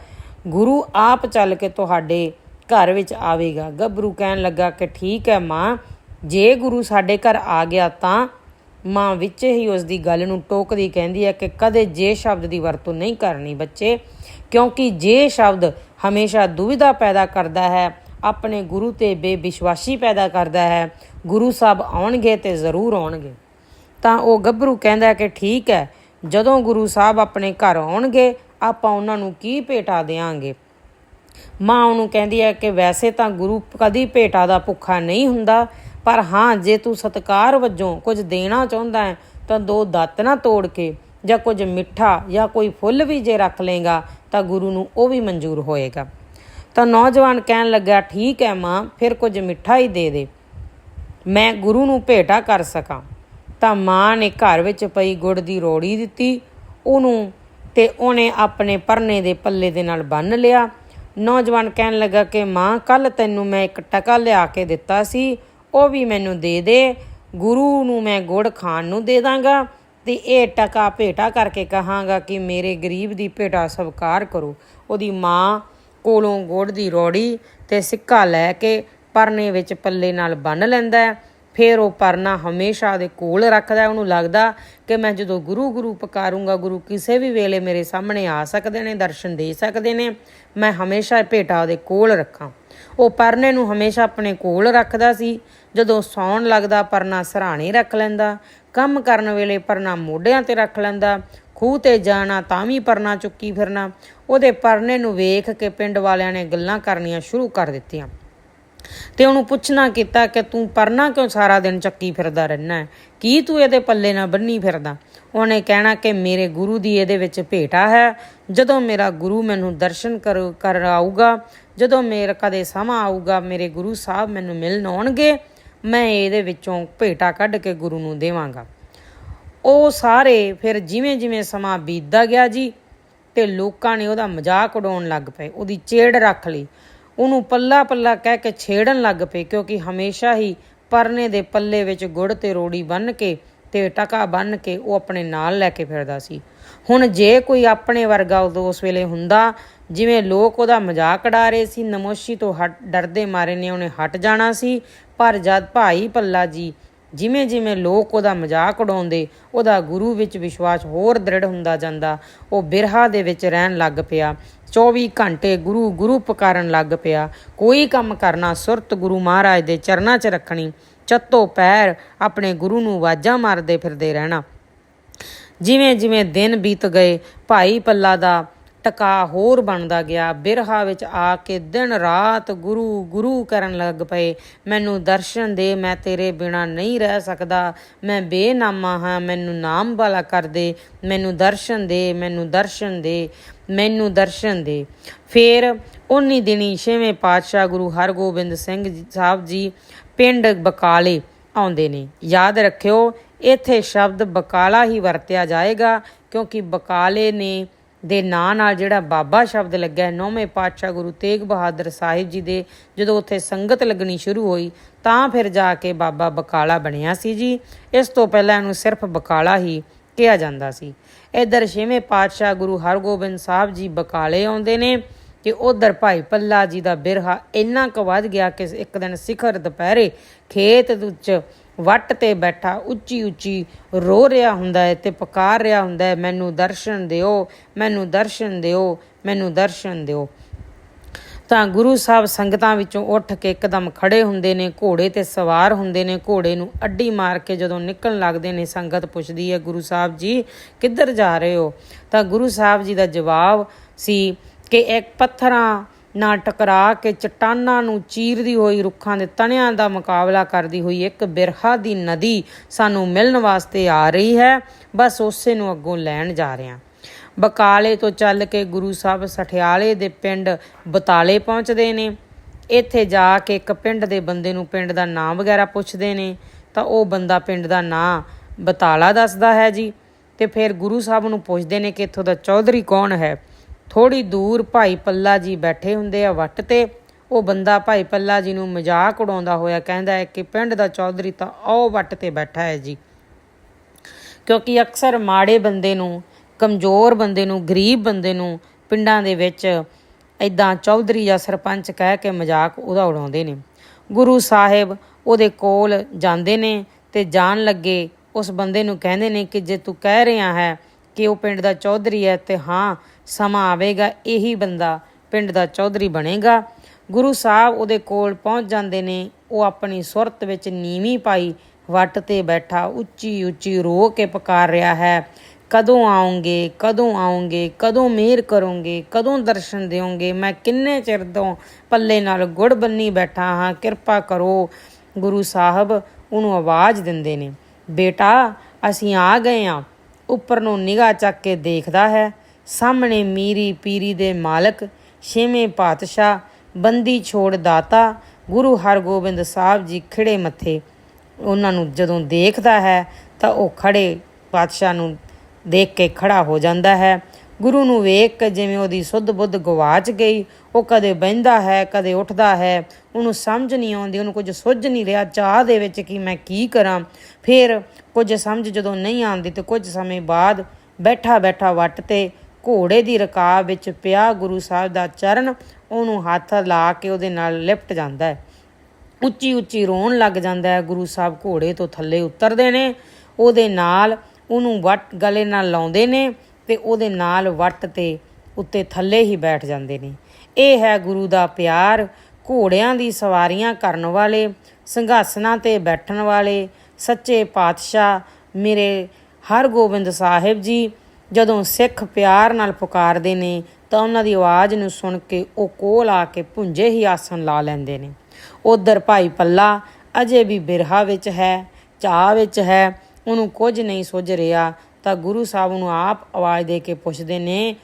ਗੁਰੂ ਆਪ ਚੱਲ ਕੇ ਤੁਹਾਡੇ ਘਰ ਵਿੱਚ ਆਵੇਗਾ। ਗੱਭਰੂ ਕਹਿਣ ਲੱਗਾ ਕਿ ਠੀਕ ਹੈ ਮਾਂ, ਜੇ ਗੁਰੂ ਸਾਡੇ ਘਰ ਆ ਗਿਆ ਤਾਂ ਮਾਂ ਵਿੱਚ ਹੀ ਉਸ ਦੀ ਗੱਲ ਨੂੰ ਟੋਕਦੀ ਕਹਿੰਦੀ ਹੈ ਕਿ ਕਦੇ ਜੇ ਸ਼ਬਦ ਦੀ ਵਰਤੋਂ ਨਹੀਂ ਕਰਨੀ ਬੱਚੇ, ਕਿਉਂਕਿ ਜੇ ਸ਼ਬਦ ਹਮੇਸ਼ਾ ਦੁਵਿਧਾ ਪੈਦਾ ਕਰਦਾ ਹੈ, ਆਪਣੇ ਗੁਰੂ ਤੇ ਬੇਵਿਸ਼ਵਾਸੀ ਪੈਦਾ ਕਰਦਾ ਹੈ, ਗੁਰੂ ਸਾਹਿਬ ਆਉਣਗੇ ਤੇ ਜ਼ਰੂਰ ਆਉਣਗੇ। ਤਾਂ ਉਹ ਗੱਭਰੂ ਕਹਿੰਦਾ ਕਿ ਠੀਕ ਹੈ, ਜਦੋਂ ਗੁਰੂ ਸਾਹਿਬ ਆਪਣੇ ਘਰ ਆਉਣਗੇ, ਆਪਾਂ ਉਹਨਾਂ ਨੂੰ ਕੀ ਭੇਟਾ ਦੇਾਂਗੇ ਮਾਂ ਉਹਨੂੰ ਕਹਿੰਦੀ ਹੈ ਕਿ ਵੈਸੇ ਤਾਂ ਗੁਰੂ ਕਦੀ ਭੇਟਾ ਦਾ ਭੁੱਖਾ ਨਹੀਂ ਹੁੰਦਾ ਪਰ ਹਾਂ, ਜੇ ਤੂੰ ਸਤਕਾਰ ਵਜੋਂ ਕੁਝ ਦੇਣਾ ਚਾਹੁੰਦਾ ਹੈ, ਤਾਂ ਦੋ ਦਾਤ ਨਾ ਤੋੜ ਕੇ ਜਾਂ ਕੁਝ ਮਿੱਠਾ ਜਾਂ ਕੋਈ ਫੁੱਲ ਵੀ ਜੇ ਰੱਖ ਲੇਗਾ ਤਾਂ ਗੁਰੂ ਨੂੰ ਉਹ ਵੀ ਮਨਜ਼ੂਰ ਹੋਏਗਾ। ਤਾਂ ਨੌਜਵਾਨ ਕਹਿਣ ਲੱਗਾ, ਠੀਕ ਹੈ ਮਾਂ, ਫਿਰ ਕੁਝ ਮਿੱਠਾ ਹੀ ਦੇ ਦੇ। ਮੈਂ ਗੁਰੂ ਨੂੰ ਭੇਟਾ ਕਰ ਸਕਾਂ। ਤਾਂ ਮਾਂ ਨੇ ਘਰ ਵਿੱਚ ਪਈ ਗੁੜ ਦੀ ਰੋੜੀ ਦਿੱਤੀ, ਉਹਨੂੰ ਤੇ ਉਹਨੇ ਆਪਣੇ ਪਰਨੇ ਦੇ ਪੱਲੇ ਦੇ ਨਾਲ ਬੰਨ ਲਿਆ। ਨੌਜਵਾਨ ਕਹਿਣ ਲੱਗਾ ਕਿ ਮਾਂ ਕੱਲ ਤੈਨੂੰ ਮੈਂ ਇੱਕ ਟਕਾ ਲਿਆ ਕੇ ਦਿੱਤਾ ਸੀ ਉਹ ਵੀ ਮੈਨੂੰ ਦੇ ਦੇ, ਗੁਰੂ ਨੂੰ ਮੈਂ ਗੁੜ ਖਾਣ ਨੂੰ ਦੇ ਦਾਂਗਾ। ਤੇ ਇਹ ਟਕਾ ਭੇਟਾ ਕਰਕੇ ਕਹਾਂਗਾ ਕਿ ਮੇਰੇ ਗਰੀਬ ਦੀ ਭੇਟਾ ਸਵਕਾਰ ਕਰੋ। ਉਹਦੀ ਮਾਂ ਕੋਲੋਂ ਗੁੜ ਦੀ ਰੋੜੀ ਤੇ ਸਿੱਕਾ ਲੈ ਕੇ ਪਰਨੇ ਵਿੱਚ ਪੱਲੇ ਨਾਲ ਬੰਨ ਲੈਂਦਾ ਹੈ। ਫਿਰ ਉਹ ਪਰਨਾ ਹਮੇਸ਼ਾ ਦੇ ਕੋਲ ਰੱਖਦਾ ਉਹਨੂੰ ਲੱਗਦਾ ਕਿ ਮੈਂ ਜਦੋਂ ਗੁਰੂ ਗੁਰੂ ਪੁਕਾਰੂੰਗਾ, ਗੁਰੂ ਕਿਸੇ ਵੀ ਵੇਲੇ ਮੇਰੇ ਸਾਹਮਣੇ ਆ ਸਕਦੇ ਨੇ, ਦਰਸ਼ਨ ਦੇ ਸਕਦੇ ਨੇ, ਮੈਂ ਹਮੇਸ਼ਾ ਭੇਟਾ ਉਹਦੇ ਕੋਲ ਰੱਖਾਂ। ਉਹ ਪਰਨੇ ਨੂੰ ਹਮੇਸ਼ਾ ਆਪਣੇ ਕੋਲ ਰੱਖਦਾ ਸੀ। ਜਦੋਂ ਸੌਣ ਲੱਗਦਾ, ਪਰਨਾ ਸਰਾਣੇ ਰੱਖ ਲੈਂਦਾ। ਕੰਮ ਕਰਨ ਵੇਲੇ ਪਰਨਾ ਮੋਢਿਆਂ ਤੇ ਰੱਖ ਲੈਂਦਾ। ਖੂਹ ਤੇ ਜਾਣਾ ਤਾਂ ਵੀ ਪਰਨਾ ਚੁੱਕੀ ਫਿਰਨਾ। ਉਹਦੇ ਪਰਨੇ ਨੂੰ ਵੇਖ ਕੇ ਪਿੰਡ ਵਾਲਿਆਂ ਨੇ ਗੱਲਾਂ ਕਰਨੀਆਂ ਸ਼ੁਰੂ ਕਰ ਦਿੱਤੀਆਂ। ਤੇ ਉਹਨੂੰ ਪੁੱਛਣਾ ਕੀਤਾ ਕਿ ਤੂੰ ਪਰਨਾ ਕਿਉਂ ਸਾਰਾ ਦਿਨ ਚੱਕੀ ਫਿਰਦਾ ਰਹਿਣਾ ਹੈ? ਕੀ ਤੂੰ ਇਹਦੇ ਪੱਲੇ ਨਾਲ ਬੰਨੀ ਫਿਰਦਾ? ਉਹਨੇ ਕਹਿਣਾ ਕਿ ਮੇਰੇ ਗੁਰੂ ਦੀ ਇਹਦੇ ਵਿੱਚ ਭੇਟਾ ਹੈ। ਜਦੋਂ ਮੇਰਾ ਗੁਰੂ ਮੈਨੂੰ ਦਰਸ਼ਨ ਕਰ ਕਰ ਆਊਗਾ, ਜਦੋਂ ਮੇਰਾ ਕਦੇ ਸਮਾਂ ਆਊਗਾ, ਮੇਰੇ ਗੁਰੂ ਸਾਹਿਬ ਮੈਨੂੰ ਮਿਲਣ ਆਉਣਗੇ ਮੈਂ ਇਹਦੇ ਵਿੱਚੋਂ ਭੇਟਾ ਕੱਢ ਕੇ ਗੁਰੂ ਨੂੰ ਦੇਵਾਂਗਾ। ਉਹ ਸਾਰੇ ਫਿਰ ਜਿਵੇਂ ਜਿਵੇਂ ਸਮਾਂ ਬੀਤਦਾ ਗਿਆ ਜੀ, ਤੇ ਲੋਕਾਂ ਨੇ ਉਹਦਾ ਮਜ਼ਾਕ ਉਡਾਉਣ ਲੱਗ ਪਏ, ਉਹਦੀ ਚੇੜ ਰੱਖ ਲਈ। ਉਹਨੂੰ ਪੱਲਾ ਪੱਲਾ ਕਹਿ ਕੇ ਛੇੜਨ ਲੱਗ ਪਏ, ਕਿਉਂਕਿ ਹਮੇਸ਼ਾ ਹੀ ਪਰਨੇ ਦੇ ਪੱਲੇ ਵਿੱਚ ਗੁੜ ਤੇ ਰੋੜੀ ਬੰਨ ਕੇ ਤੇ ਟਕਾ ਬੰਨ ਕੇ ਉਹ ਆਪਣੇ ਨਾਲ ਲੈ ਕੇ ਫਿਰਦਾ ਸੀ। ਹੁਣ ਜੇ ਕੋਈ ਆਪਣੇ ਵਰਗਾ ਉਦੋਂ ਉਸ ਵੇਲੇ ਹੁੰਦਾ, ਜਿਵੇਂ ਲੋਕ ਉਹਦਾ ਮਜ਼ਾਕ ਉਡਾ ਰਹੇ ਸੀ, ਨਮੋਸ਼ੀ ਤੋਂ ਡਰਦੇ ਮਾਰੇ ਨੇ, ਉਹਨੇ ਹਟ ਜਾਣਾ ਸੀ। ਪਰ ਜਦ ਭਾਈ ਪੱਲਾ ਜੀ ਜਿਵੇਂ ਜਿਵੇਂ ਲੋਕ ਉਹਦਾ ਮਜ਼ਾਕ ਉਡਾਉਂਦੇ, ਉਹਦਾ ਗੁਰੂ ਵਿੱਚ ਵਿਸ਼ਵਾਸ ਹੋਰ ਦ੍ਰਿੜ ਹੁੰਦਾ ਜਾਂਦਾ, ਉਹ ਬਿਰਹਾ ਦੇ ਵਿੱਚ ਰਹਿਣ ਲੱਗ ਪਿਆ। 24 ਘੰਟੇ ਗੁਰੂ ਗੁਰੂ ਪੁਕਾਰਨ ਲੱਗ ਪਿਆ। ਕੋਈ ਕੰਮ ਕਰਨਾ ਸੁਰਤ ਗੁਰੂ ਮਹਾਰਾਜ ਦੇ ਚਰਨਾਂ 'ਚ ਰੱਖਣੀ। ਚੱਤੋ ਪੈਰ ਆਪਣੇ ਗੁਰੂ ਨੂੰ ਵਾਜਾਂ ਮਾਰਦੇ ਫਿਰਦੇ ਰਹਿਣਾ। ਜਿਵੇਂ ਜਿਵੇਂ ਦਿਨ ਬੀਤ ਗਏ, ਭਾਈ ਪੱਲਾ ਦਾ ਟਕਾ ਹੋਰ ਬਣਦਾ ਗਿਆ। ਬਿਰਹਾ ਵਿੱਚ ਆ ਕੇ ਦਿਨ ਰਾਤ ਗੁਰੂ ਗੁਰੂ ਕਰਨ ਲੱਗ ਪਏ। ਮੈਨੂੰ ਦਰਸ਼ਨ ਦੇ, ਮੈਂ ਤੇਰੇ ਬਿਨਾ ਨਹੀਂ ਰਹਿ ਸਕਦਾ। ਮੈਂ ਬੇਨਾਮਾ ਹਾਂ, ਮੈਨੂੰ ਨਾਮ ਵਾਲਾ ਕਰ ਦੇ। ਮੈਨੂੰ ਦਰਸ਼ਨ ਦੇ, ਮੈਨੂੰ ਦਰਸ਼ਨ ਦੇ, ਮੈਨੂੰ ਦਰਸ਼ਨ ਦੇ। ਫੇਰ ਉਨੀ ਦਿਨੀ ਛੇਵੇਂ ਪਾਤਸ਼ਾਹ ਗੁਰੂ ਹਰਗੋਬਿੰਦ ਸਿੰਘ ਸਾਹਿਬ ਜੀ ਪਿੰਡ ਬਕਾਲੇ ਆਉਂਦੇ ਨੇ। ਯਾਦ ਰੱਖਿਓ, ਇੱਥੇ ਸ਼ਬਦ ਬਕਾਲਾ ਹੀ ਵਰਤਿਆ ਜਾਏਗਾ, ਕਿਉਂਕਿ ਬਕਾਲੇ ਨੇ ਦੇ ਨਾਂ ਨਾਲ ਜਿਹੜਾ ਬਾਬਾ ਸ਼ਬਦ ਲੱਗਿਆ ਨੌਵੇਂ ਪਾਤਸ਼ਾਹ ਗੁਰੂ ਤੇਗ ਬਹਾਦਰ ਸਾਹਿਬ ਜੀ ਦੇ, ਜਦੋਂ ਉੱਥੇ ਸੰਗਤ ਲੱਗਣੀ ਸ਼ੁਰੂ ਹੋਈ, ਤਾਂ ਫਿਰ ਜਾ ਕੇ ਬਾਬਾ ਬਕਾਲਾ ਬਣਿਆ ਸੀ ਜੀ। ਇਸ ਤੋਂ ਪਹਿਲਾਂ ਇਹਨੂੰ ਸਿਰਫ ਬਕਾਲਾ ਹੀ ਕਿਹਾ ਜਾਂਦਾ ਸੀ। ਇਧਰ ਛੇਵੇਂ ਪਾਤਸ਼ਾਹ ਗੁਰੂ ਹਰਗੋਬਿੰਦ ਸਾਹਿਬ ਜੀ ਬਕਾਲੇ ਆਉਂਦੇ ਨੇ। ਕਿ ਉਧਰ ਭਾਈ ਪੱਲਾ ਜੀ ਦਾ ਬਿਰਹਾ ਇੰਨਾ ਕੁ ਵੱਧ ਗਿਆ ਕਿ ਇੱਕ ਦਿਨ ਸਿਖਰ ਦੁਪਹਿਰੇ ਖੇਤ ਵਿੱਚ ਵੱਟ ਤੇ ਬੈਠਾ, ਉੱਚੀ ਉੱਚੀ ਰੋ ਰਿਹਾ ਹੁੰਦਾ ਹੈ ਤੇ ਪੁਕਾਰ ਰਿਹਾ ਹੁੰਦਾ ਹੈ, ਮੈਨੂੰ ਦਰਸ਼ਨ ਦਿਓ, ਮੈਨੂੰ ਦਰਸ਼ਨ ਦਿਓ, ਮੈਨੂੰ ਦਰਸ਼ਨ ਦਿਓ। ਤਾਂ ਗੁਰੂ ਸਾਹਿਬ ਸੰਗਤਾਂ ਵਿੱਚੋਂ ਉੱਠ ਕੇ ਇੱਕਦਮ ਖੜੇ ਹੁੰਦੇ ਨੇ, ਘੋੜੇ ਤੇ ਸਵਾਰ ਹੁੰਦੇ ਨੇ, ਘੋੜੇ ਨੂੰ ਅੱਡੀ ਮਾਰ ਕੇ ਜਦੋਂ ਨਿਕਲਣ ਲੱਗਦੇ ਨੇ, ਸੰਗਤ ਪੁੱਛਦੀ ਹੈ, ਗੁਰੂ ਸਾਹਿਬ ਜੀ, ਕਿੱਧਰ ਜਾ ਰਹੇ ਹੋ? ਤਾਂ ਗੁਰੂ ਸਾਹਿਬ ਜੀ ਦਾ ਜਵਾਬ ਸੀ ਕਿ ਇੱਕ ਪੱਥਰਾਂ ਨਾਲ ਟਕਰਾ ਕੇ ਚਟਾਨਾਂ ਨੂੰ ਚੀਰਦੀ ਹੋਈ ਰੁੱਖਾਂ ਦੇ ਤਣਿਆਂ ਦਾ ਮੁਕਾਬਲਾ ਕਰਦੀ ਹੋਈ ਇੱਕ ਬਿਰਹਾ ਦੀ ਨਦੀ ਸਾਨੂੰ ਮਿਲਣ ਵਾਸਤੇ ਆ ਰਹੀ ਹੈ। ਬਸ ਉਸੇ ਨੂੰ ਅੱਗੋਂ ਲੈਣ ਜਾ ਰਹੇ ਹਾਂ। ਬਕਾਲੇ ਤੋਂ ਚੱਲ ਕੇ ਗੁਰੂ ਸਾਹਿਬ ਸਠਿਆਲੇ ਦੇ ਪਿੰਡ ਬਤਾਲੇ ਪਹੁੰਚਦੇ ਨੇ। ਇੱਥੇ ਜਾ ਕੇ ਇੱਕ ਪਿੰਡ ਦੇ ਬੰਦੇ ਨੂੰ ਪਿੰਡ ਦਾ ਨਾਮ ਵਗੈਰਾ ਪੁੱਛਦੇ ਨੇ। ਤਾਂ ਉਹ ਬੰਦਾ ਪਿੰਡ ਦਾ ਨਾਂ ਬਤਾਲਾ ਦੱਸਦਾ ਹੈ ਜੀ। ਤੇ ਫਿਰ ਗੁਰੂ ਸਾਹਿਬ ਨੂੰ ਪੁੱਛਦੇ ਨੇ ਕਿ ਇੱਥੋਂ ਦਾ ਚੌਧਰੀ ਕੌਣ ਹੈ? ਥੋੜੀ ਦੂਰ ਭਾਈ ਪੱਲਾ ਜੀ ਬੈਠੇ ਹੁੰਦੇ ਆ ਵੱਟ ਤੇ। ਉਹ ਬੰਦਾ ਭਾਈ ਪੱਲਾ ਜੀ ਨੂੰ ਮਜ਼ਾਕ ਉਡਾਉਂਦਾ ਹੋਇਆ ਕਹਿੰਦਾ ਹੈ ਕਿ ਪਿੰਡ ਦਾ ਚੌਧਰੀ ਤਾਂ ਉਹ ਵੱਟ ਤੇ ਬੈਠਾ ਹੈ ਜੀ। ਕਿਉਂਕਿ ਅਕਸਰ ਮਾੜੇ ਬੰਦੇ ਨੂੰ, ਕਮਜ਼ੋਰ ਬੰਦੇ ਨੂੰ, ਗਰੀਬ ਬੰਦੇ ਨੂੰ ਪਿੰਡਾਂ ਦੇ ਵਿੱਚ ਇਦਾਂ ਚੌਧਰੀ ਜਾਂ ਸਰਪੰਚ ਕਹਿ ਕੇ ਮਜ਼ਾਕ ਉਹਦਾ ਉਡਾਉਂਦੇ ਨੇ। ਗੁਰੂ ਸਾਹਿਬ ਉਹਦੇ ਕੋਲ ਜਾਂਦੇ ਨੇ ਤੇ ਜਾਣ ਲੱਗੇ, ਉਸ ਬੰਦੇ ਨੂੰ ਕਹਿੰਦੇ ਨੇ ਕਿ ਜੇ ਤੂੰ ਕਹਿ ਰਿਹਾ ਹੈ ਕਿ ਉਹ ਪਿੰਡ ਦਾ ਚੌਧਰੀ ਹੈ ਤੇ ਹਾਂ, ਸਮਾਂ ਆਵੇਗਾ, ਇਹੀ ਬੰਦਾ ਪਿੰਡ ਦਾ ਚੌਧਰੀ ਬਣੇਗਾ। ਗੁਰੂ ਸਾਹਿਬ ਉਹਦੇ ਕੋਲ ਪਹੁੰਚ ਜਾਂਦੇ ਨੇ, ਉਹ ਆਪਣੀ ਸੁਰਤ ਵਿੱਚ ਨੀਵੀਂ ਪਾਈ ਵੱਟ ਤੇ ਬੈਠਾ, ਉੱਚੀ ਉੱਚੀ ਰੋ ਕੇ ਪੁਕਾਰ ਰਿਹਾ ਹੈ। ਕਦੋਂ ਆਉਂਗੇ ਕਦੋਂ ਆਉਂਗੇ, ਕਦੋਂ ਮਿਹਰ ਕਰੋਗੇ, ਕਦੋਂ ਦਰਸ਼ਨ ਦਿਓਗੇ, ਮੈਂ ਕਿੰਨੇ ਚਿਰ ਤੋਂ ਪੱਲੇ ਨਾਲ ਗੁੜ ਬੰਨੀ ਬੈਠਾ ਹਾਂ, ਕਿਰਪਾ ਕਰੋ। ਗੁਰੂ ਸਾਹਿਬ ਉਹਨੂੰ ਆਵਾਜ਼ ਦਿੰਦੇ ਨੇ, ਬੇਟਾ, ਅਸੀਂ ਆ ਗਏ ਆ। ਉੱਪਰ ਨੂੰ ਨਿਗਾਹ ਚੱਕ ਕੇ ਦੇਖਦਾ ਹੈ। ਸਾਹਮਣੇ ਮੀਰੀ ਪੀਰੀ ਦੇ ਮਾਲਕ, ਛੇਵੇਂ ਪਾਤਸ਼ਾਹ, ਬੰਦੀ ਛੋੜ ਦਾਤਾ, ਗੁਰੂ ਹਰਗੋਬਿੰਦ ਸਾਹਿਬ ਜੀ ਖਿੜੇ ਮੱਥੇ। ਉਹਨਾਂ ਨੂੰ ਜਦੋਂ ਦੇਖਦਾ ਹੈ ਤਾਂ ਉਹ ਖੜੇ ਪਾਤਸ਼ਾਹ ਨੂੰ ਦੇਖ ਕੇ ਖੜਾ ਹੋ ਜਾਂਦਾ ਹੈ। ਗੁਰੂ ਨੂੰ ਵੇਖ ਕੇ ਜਿਵੇਂ ਉਹਦੀ ਸੁੱਧ ਬੁੱਧ ਗਵਾਚ ਗਈ, ਉਹ ਕਦੇ ਬਹਿੰਦਾ ਹੈ, ਕਦੇ ਉੱਠਦਾ ਹੈ, ਉਹਨੂੰ ਸਮਝ ਨਹੀਂ ਆਉਂਦੀ, ਉਹਨੂੰ ਕੁਝ ਸੁੱਝ ਨਹੀਂ ਰਿਹਾ, ਚਾਹ ਦੇ ਵਿੱਚ ਕਿ ਮੈਂ ਕੀ ਕਰਾਂ? ਫਿਰ ਕੁਝ ਸਮਝ ਜਦੋਂ ਨਹੀਂ ਆਉਂਦੀ ਤੇ ਕੁਝ ਸਮੇਂ ਬਾਅਦ ਬੈਠਾ ਬੈਠਾ ਵੱਟ ਤੇ ਘੋੜੇ ਦੀ ਰਕਾਬ ਵਿੱਚ ਪਿਆ ਗੁਰੂ ਸਾਹਿਬ ਦਾ ਚਰਨ, ਉਹਨੂੰ ਹੱਥ ਲਾ ਕੇ ਉਹਦੇ ਨਾਲ ਲਿਪਟ ਜਾਂਦਾ ਹੈ। ਉੱਚੀ ਉੱਚੀ ਰੋਣ ਲੱਗ ਜਾਂਦਾ ਹੈ, ਗੁਰੂ ਸਾਹਿਬ ਘੋੜੇ ਤੋਂ ਥੱਲੇ ਉਤਰਦੇ ਨੇ, ਉਹਦੇ ਨਾਲ ਉਹਨੂੰ ਵੱਟ ਗਲੇ ਨਾਲ ਲਾਉਂਦੇ ਨੇ ਤੇ ਉਹਦੇ ਨਾਲ ਵੱਟ ਤੇ ਉੱਤੇ ਥੱਲੇ ਹੀ ਬੈਠ ਜਾਂਦੇ ਨੇ। ਇਹ ਹੈ ਗੁਰੂ ਦਾ ਪਿਆਰ। ਘੋੜਿਆਂ ਦੀ ਸਵਾਰੀਆਂ ਕਰਨ ਵਾਲੇ, ਸਿੰਘਾਸਨਾਂ ਤੇ ਬੈਠਣ ਵਾਲੇ, ਸੱਚੇ ਪਾਤਸ਼ਾਹ ਮੇਰੇ ਹਰਗੋਬਿੰਦ ਸਾਹਿਬ ਜੀ, ਜਦੋਂ ਸਿੱਖ ਪਿਆਰ ਨਾਲ ਪੁਕਾਰਦੇ ਨੇ, ਤਾਂ ਉਹਨਾਂ ਦੀ ਆਵਾਜ਼ ਨੂੰ ਸੁਣ ਕੇ ਉਹ ਕੋਲ ਆ ਕੇ ਪੁੰਜੇ ਹੀ ਆਸਣ ਲਾ ਲੈਂਦੇ ਨੇ। ਉਧਰ ਭਾਈ ਪੱਲਾ ਅਜੇ ਵੀ ਬਿਰਹਾ ਵਿੱਚ ਹੈ, ਚਾਹ ਵਿੱਚ ਹੈ, ਉਹਨੂੰ ਕੁਝ ਨਹੀਂ ਸੁੱਝ ਰਿਹਾ। ਤਾਂ ਗੁਰੂ ਸਾਹਿਬ ਨੂੰ ਆਪ ਆਵਾਜ਼ ਦੇ ਕੇ ਪੁੱਛਦੇ ਨੇ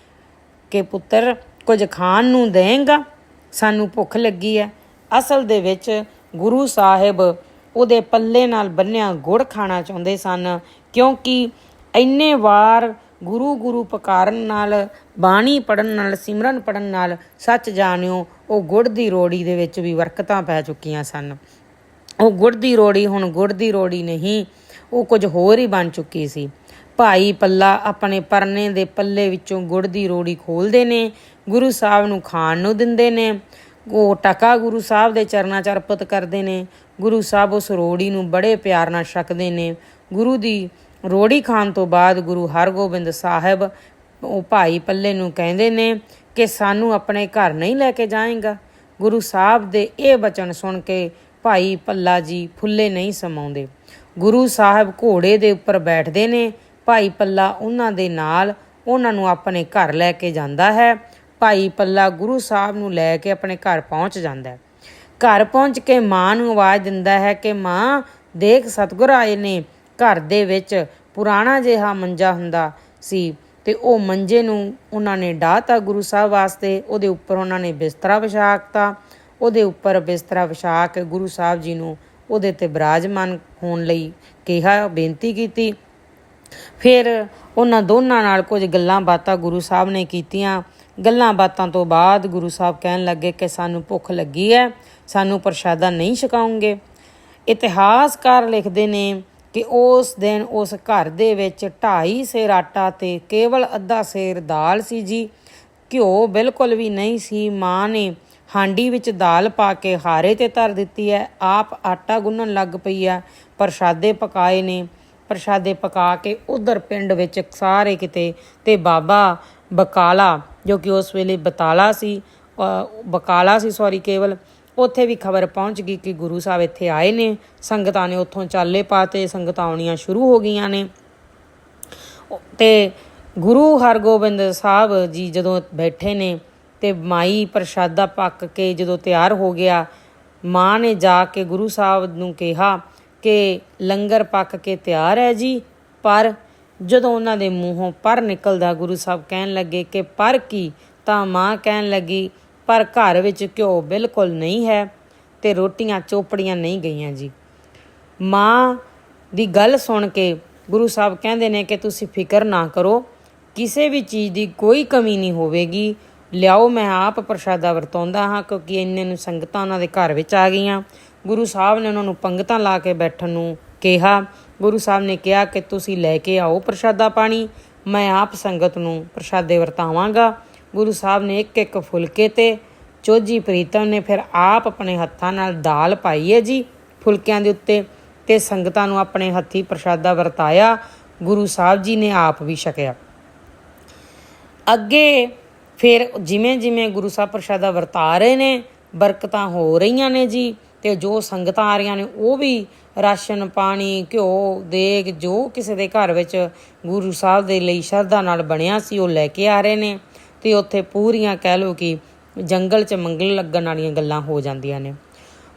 ਕਿ ਪੁੱਤਰ, ਕੁਝ ਖਾਣ ਨੂੰ ਦੇਂਗਾ? ਸਾਨੂੰ ਭੁੱਖ ਲੱਗੀ ਹੈ ਅਸਲ ਦੇ ਵਿੱਚ ਗੁਰੂ ਸਾਹਿਬ ਉਹਦੇ ਪੱਲੇ ਨਾਲ ਬੰਨਿਆ ਗੁੜ ਖਾਣਾ ਚਾਹੁੰਦੇ ਸਨ, ਕਿਉਂਕਿ ਇੰਨੇ ਵਾਰ ਗੁਰੂ ਗੁਰੂ ਪਕਾਰਨ ਨਾਲ, ਬਾਣੀ ਪੜਨ ਨਾਲ, ਸਿਮਰਨ ਪੜਨ ਨਾਲ ਸੱਚ ਜਾਣਿਓ, ਉਹ ਗੁੜ ਦੀ ਰੋੜੀ ਦੇ ਵਿੱਚ ਵੀ ਵਰਕਤਾਂ ਪੈ ਚੁੱਕੀਆਂ ਸਨ। ਉਹ ਗੁੜ ਦੀ ਰੋੜੀ ਹੁਣ ਗੁੜ ਦੀ ਰੋੜੀ ਨਹੀਂ, ਉਹ ਕੁਝ ਹੋਰ ਹੀ ਬਣ ਚੁੱਕੀ ਸੀ। ਭਾਈ ਪੱਲਾ ਆਪਣੇ ਪਰਨੇ ਦੇ ਪੱਲੇ ਵਿੱਚੋਂ ਗੁੜ ਦੀ ਰੋੜੀ ਖੋਲਦੇ ਨੇ, ਗੁਰੂ ਸਾਹਿਬ ਨੂੰ ਖਾਣ ਨੂੰ ਦਿੰਦੇ ਨੇ। ਉਹ ਟਕਾ ਗੁਰੂ ਸਾਹਿਬ ਦੇ ਚਰਨਾਂ 'ਚ ਅਰਪਿਤ ਕਰਦੇ ਨੇ। ਗੁਰੂ ਸਾਹਿਬ ਉਸ ਰੋੜੀ ਨੂੰ ਬੜੇ ਪਿਆਰ ਨਾਲ ਛਕਦੇ ਨੇ। ਗੁਰੂ ਦੀ ਰੋੜੀ ਖਾਣ ਤੋਂ ਬਾਅਦ ਗੁਰੂ ਹਰਗੋਬਿੰਦ ਸਾਹਿਬ ਉਹ ਭਾਈ ਪੱਲੇ ਨੂੰ ਕਹਿੰਦੇ ਨੇ ਕਿ ਸਾਨੂੰ ਆਪਣੇ ਘਰ ਨਹੀਂ ਲੈ ਕੇ ਜਾਏਗਾ। ਗੁਰੂ ਸਾਹਿਬ ਦੇ ਇਹ ਬਚਨ ਸੁਣ ਕੇ ਭਾਈ ਪੱਲਾ ਜੀ ਫੁੱਲੇ ਨਹੀਂ ਸਮਾਉਂਦੇ। ਗੁਰੂ ਸਾਹਿਬ ਘੋੜੇ ਦੇ ਉੱਪਰ ਬੈਠਦੇ ਨੇ। ਭਾਈ ਪੱਲਾ ਉਹਨਾਂ ਦੇ ਨਾਲ ਉਹਨਾਂ ਨੂੰ ਆਪਣੇ ਘਰ ਲੈ ਕੇ ਜਾਂਦਾ ਹੈ। ਭਾਈ ਪੱਲਾ ਗੁਰੂ ਸਾਹਿਬ ਨੂੰ ਲੈ ਕੇ ਆਪਣੇ ਘਰ ਪਹੁੰਚ ਜਾਂਦਾ ਹੈ। ਘਰ ਪਹੁੰਚ ਕੇ ਮਾਂ ਨੂੰ ਆਵਾਜ਼ ਦਿੰਦਾ ਹੈ ਕਿ ਮਾਂ, ਦੇਖ ਸਤਿਗੁਰ ਆਏ ਨੇ। ਘਰ ਦੇ ਵਿੱਚ ਪੁਰਾਣਾ ਜਿਹਾ ਮੰਜਾ ਹੁੰਦਾ ਸੀ ਤੇ ਉਹ ਮੰਜੇ ਨੂੰ ਉਹਨਾਂ ਨੇ ਡਾਹਤਾ ਗੁਰੂ ਸਾਹਿਬ ਵਾਸਤੇ। ਉਹਦੇ ਉੱਪਰ ਉਹਨਾਂ ਨੇ ਬਿਸਤਰਾ ਵਿਛਾਤਾ ਉਹਦੇ ਉੱਪਰ ਬਿਸਤਰਾ ਵਿਛਾ ਕੇ ਗੁਰੂ ਸਾਹਿਬ ਜੀ ਨੂੰ ਉਹਦੇ ਤੇ ਬਿਰਾਜਮਾਨ ਹੋਣ ਲਈ ਕਿਹਾ, ਬੇਨਤੀ ਕੀਤੀ। ਫਿਰ ਉਹਨਾਂ ਦੋਨਾਂ ਨਾਲ ਕੁਝ ਗੱਲਾਂ ਬਾਤਾਂ ਗੁਰੂ ਸਾਹਿਬ ਨੇ ਕੀਤੀਆਂ। ਗੱਲਾਂ ਬਾਤਾਂ ਤੋਂ ਬਾਅਦ ਗੁਰੂ ਸਾਹਿਬ ਕਹਿਣ ਲੱਗੇ ਕਿ ਸਾਨੂੰ ਭੁੱਖ ਲੱਗੀ ਹੈ, ਸਾਨੂੰ ਪ੍ਰਸ਼ਾਦਾ ਨਹੀਂ ਛਕਾਉਂਗੇ। ਇਤਿਹਾਸਕਾਰ ਲਿਖਦੇ ਨੇ ਕਿ ਉਸ ਦਿਨ ਉਸ ਘਰ ਦੇ ਵਿੱਚ 2.5 ਸੇਰ ਆਟਾ ਤੇ ਕੇਵਲ ਅੱਧਾ ਸੇਰ ਦਾਲ ਸੀ ਜੀ। ਘਿਓ ਬਿਲਕੁਲ ਵੀ ਨਹੀਂ ਸੀ। ਮਾਂ ਨੇ ਹਾਂਡੀ ਵਿੱਚ ਦਾਲ ਪਾ ਕੇ ਹਾਰੇ ਤੇ ਧਰ ਦਿੱਤੀ ਹੈ। ਆਪ ਆਟਾ ਗੁੰਨਣ ਲੱਗ ਪਈ ਹੈ। ਪ੍ਰਸ਼ਾਦੇ ਪਕਾਏ ਨੇ। ਪ੍ਰਸ਼ਾਦੇ ਪਕਾ ਕੇ ਉਧਰ ਪਿੰਡ ਵਿੱਚ ਸਾਰੇ ਕਿਤੇ ਤੇ ਬਾਬਾ ਬਕਾਲਾ, ਜੋ ਕਿ ਉਸ ਵੇਲੇ ਬਤਾਲਾ ਸੀ ਬਕਾਲਾ ਸੀ ਸੌਰੀ ਕੇਵਲ, ਉੱਥੇ ਵੀ ਖਬਰ ਪਹੁੰਚ ਗਈ ਕਿ ਗੁਰੂ ਸਾਹਿਬ ਇੱਥੇ ਆਏ ਨੇ, ਸੰਗਤਾਂ ਨੇ ਉੱਥੋਂ ਚਾਲੇ ਪਾਤੇ, ਸੰਗਤਾਂ ਆਉਣੀਆਂ ਸ਼ੁਰੂ ਹੋ ਗਈਆਂ ਨੇ। ਤੇ ਗੁਰੂ ਹਰਗੋਬਿੰਦ ਸਾਹਿਬ ਜੀ ਜਦੋਂ ਬੈਠੇ ਨੇ ਤੇ ਮਾਈ ਪ੍ਰਸ਼ਾਦਾ ਪੱਕ ਕੇ ਜਦੋਂ ਤਿਆਰ ਹੋ ਗਿਆ, ਮਾਂ ਨੇ ਜਾ ਕੇ ਗੁਰੂ ਸਾਹਿਬ ਨੂੰ ਕਿਹਾ ਕਿ ਲੰਗਰ ਪੱਕ ਕੇ ਤਿਆਰ ਹੈ ਜੀ। ਪਰ ਜਦੋਂ ਉਹਨਾਂ ਦੇ ਮੂੰਹੋਂ ਪਰ ਨਿਕਲਦਾ ਗੁਰੂ ਸਾਹਿਬ ਕਹਿਣ ਲੱਗੇ ਕਿ ਪਰ ਕੀ, ਤਾਂ ਮਾਂ ਕਹਿਣ ਲੱਗੀ, ਪਰ ਘਰ ਵਿੱਚ ਘਿਓ ਬਿਲਕੁਲ ਨਹੀਂ ਹੈ ਤੇ ਰੋਟੀਆਂ ਚੋਪੜੀਆਂ ਨਹੀਂ ਗਈਆਂ ਜੀ। ਮਾਂ ਦੀ ਗੱਲ ਸੁਣ ਕੇ ਗੁਰੂ ਸਾਹਿਬ ਕਹਿੰਦੇ ਨੇ ਕਿ ਤੁਸੀਂ ਫਿਕਰ ਨਾ ਕਰੋ, ਕਿਸੇ ਵੀ ਚੀਜ਼ ਦੀ ਕੋਈ ਕਮੀ ਨਹੀਂ ਹੋਵੇਗੀ। ਲਿਆਓ, ਮੈਂ ਆਪ ਪ੍ਰਸ਼ਾਦਾ ਵਰਤਾਉਂਦਾ ਹਾਂ ਕਿਉਂਕਿ ਇੰਨੇ ਨੂੰ ਸੰਗਤਾਂ ਉਹਨਾਂ ਦੇ ਘਰ ਵਿੱਚ ਆ ਗਈਆਂ। ਗੁਰੂ ਸਾਹਿਬ ਨੇ ਉਹਨਾਂ ਨੂੰ ਪੰਗਤਾਂ ਲਾ ਕੇ ਬੈਠਣ ਨੂੰ ਕਿਹਾ। ਗੁਰੂ ਸਾਹਿਬ ਨੇ ਕਿਹਾ ਕਿ ਤੁਸੀਂ ਲੈ ਕੇ ਆਓ ਪ੍ਰਸ਼ਾਦਾ ਪਾਣੀ, ਮੈਂ ਆਪ ਸੰਗਤ ਨੂੰ ਪ੍ਰਸ਼ਾਦੇ ਵਰਤਾਵਾਂਗਾ। ਗੁਰੂ ਸਾਹਿਬ ਨੇ ਇੱਕ ਇੱਕ ਫੁਲਕੇ ਤੇ ਚੋਜੀ ਪ੍ਰੀਤਮ ਨੇ ਫਿਰ ਆਪ ਆਪਣੇ ਹੱਥਾਂ ਨਾਲ ਦਾਲ ਪਾਈ ਹੈ ਜੀ ਫੁਲਕਿਆਂ ਦੇ ਉੱਤੇ ਤੇ ਸੰਗਤਾਂ ਨੂੰ ਆਪਣੇ ਹੱਥੀ ਪ੍ਰਸ਼ਾਦਾ ਵਰਤਾਇਆ। ਗੁਰੂ ਸਾਹਿਬ ਜੀ ਨੇ ਆਪ ਵੀ ਛਕਿਆ। ਅੱਗੇ ਫਿਰ ਜਿਵੇਂ ਜਿਵੇਂ ਗੁਰੂ ਸਾਹਿਬ ਪ੍ਰਸ਼ਾਦਾ ਵਰਤਾ ਰਹੇ ਨੇ, ਬਰਕਤਾਂ ਹੋ ਰਹੀਆਂ ਨੇ ਜੀ। ਤੇ ਜੋ ਸੰਗਤਾਂ ਆ ਰਹੀਆਂ ਨੇ, ਉਹ ਵੀ ਰਾਸ਼ਨ, ਪਾਣੀ, ਘਿਓ, ਦੇਗ, ਜੋ ਕਿਸੇ ਦੇ ਘਰ ਵਿੱਚ ਗੁਰੂ ਸਾਹਿਬ ਦੇ ਲਈ ਸ਼ਰਧਾ ਨਾਲ ਬਣਿਆ ਸੀ, ਉਹ ਲੈ ਕੇ ਆ ਰਹੇ ਨੇ ਤੇ ਉੱਥੇ ਪੂਰੀਆਂ ਕਹਿ ਲੋ ਕਿ ਜੰਗਲ 'ਚ ਮੰਗਲ ਲੱਗਣ ਵਾਲੀਆਂ ਗੱਲਾਂ ਹੋ ਜਾਂਦੀਆਂ ਨੇ।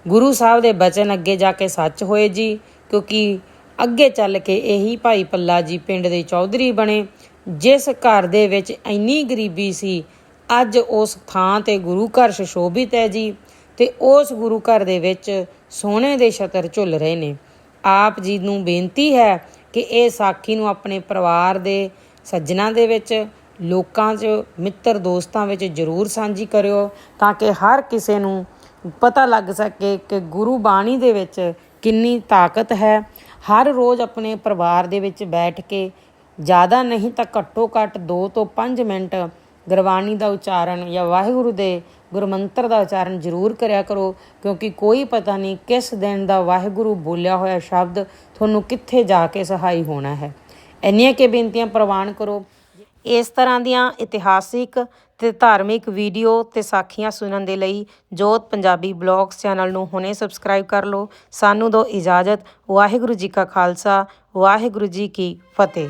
ਗੁਰੂ ਸਾਹਿਬ ਦੇ ਬਚਨ ਅੱਗੇ ਜਾ ਕੇ ਸੱਚ ਹੋਏ ਜੀ, ਕਿਉਂਕਿ ਅੱਗੇ ਚੱਲ ਕੇ ਇਹੀ ਭਾਈ ਪੱਲਾ ਜੀ ਪਿੰਡ ਦੇ ਚੌਧਰੀ ਬਣੇ, ਜਿਸ ਘਰ ਦੇ ਵਿੱਚ ਇੰਨੀ ਗਰੀਬੀ ਸੀ, ਅੱਜ ਉਸ ਥਾਂ ਤੇ ਗੁਰੂ ਘਰ ਸੁਸ਼ੋਭਿਤ ਹੈ ਜੀ। ਤੇ ਉਸ ਗੁਰੂ ਘਰ ਦੇ ਵਿੱਚ ਸੋਨੇ ਦੇ ਛਤਰ ਝੁੱਲ ਰਹੇ ਨੇ। ਆਪ ਜੀ ਨੂੰ ਬੇਨਤੀ ਹੈ ਕਿ ਇਹ ਸਾਖੀ ਨੂੰ ਆਪਣੇ ਪਰਿਵਾਰ ਦੇ ਸੱਜਣਾ ਦੇ ਵਿੱਚ, ਲੋਕਾਂ 'ਚ, ਮਿੱਤਰ ਦੋਸਤਾਂ ਵਿੱਚ ਜ਼ਰੂਰ ਸਾਂਝੀ ਕਰਿਓ ਤਾਂ ਕਿ ਹਰ ਕਿਸੇ ਨੂੰ ਪਤਾ ਲੱਗ ਸਕੇ ਕਿ ਗੁਰੂ ਬਾਣੀ ਦੇ ਵਿੱਚ ਕਿੰਨੀ ਤਾਕਤ ਹੈ। ਹਰ ਰੋਜ਼ ਆਪਣੇ ਪਰਿਵਾਰ ਦੇ ਵਿੱਚ ਬੈਠ ਕੇ ਜ਼ਿਆਦਾ ਨਹੀਂ ਤਾਂ ਘੱਟੋ ਘੱਟ 2 ਤੋਂ 5 ਮਿੰਟ ਗੁਰਬਾਣੀ ਦਾ ਉਚਾਰਨ ਜਾਂ ਵਾਹਿਗੁਰੂ ਦੇ ਗੁਰਮੰਤਰ ਦਾ ਉਚਾਰਨ ਜ਼ਰੂਰ ਕਰਿਆ ਕਰੋ, ਕਿਉਂਕਿ ਕੋਈ ਪਤਾ ਨਹੀਂ ਕਿਸ ਦਿਨ ਦਾ ਵਾਹਿਗੁਰੂ ਬੋਲਿਆ ਹੋਇਆ ਸ਼ਬਦ ਤੁਹਾਨੂੰ ਕਿੱਥੇ ਜਾ ਕੇ ਸਹਾਈ ਹੋਣਾ ਹੈ। ਇੰਨੀਆਂ ਕਿ ਬੇਨਤੀਆਂ ਪ੍ਰਵਾਨ ਕਰੋ। ਇਸ ਤਰ੍ਹਾਂ ਦੀਆਂ ਇਤਿਹਾਸਿਕ ਤੇ ਧਾਰਮਿਕ ਵੀਡੀਓ ਤੇ ਸਾਖੀਆਂ ਸੁਣਨ ਦੇ ਲਈ ਜੋਤ ਪੰਜਾਬੀ ਬਲੌਗਸ ਚੈਨਲ ਨੂੰ ਹੁਣੇ ਸਬਸਕ੍ਰਾਈਬ ਕਰ ਲਓ। ਸਾਨੂੰ ਦਿਓ ਇਜਾਜ਼ਤ। ਵਾਹਿਗੁਰੂ ਜੀ ਕਾ ਖਾਲਸਾ, ਵਾਹਿਗੁਰੂ ਜੀ ਕੀ ਫਤਿਹ।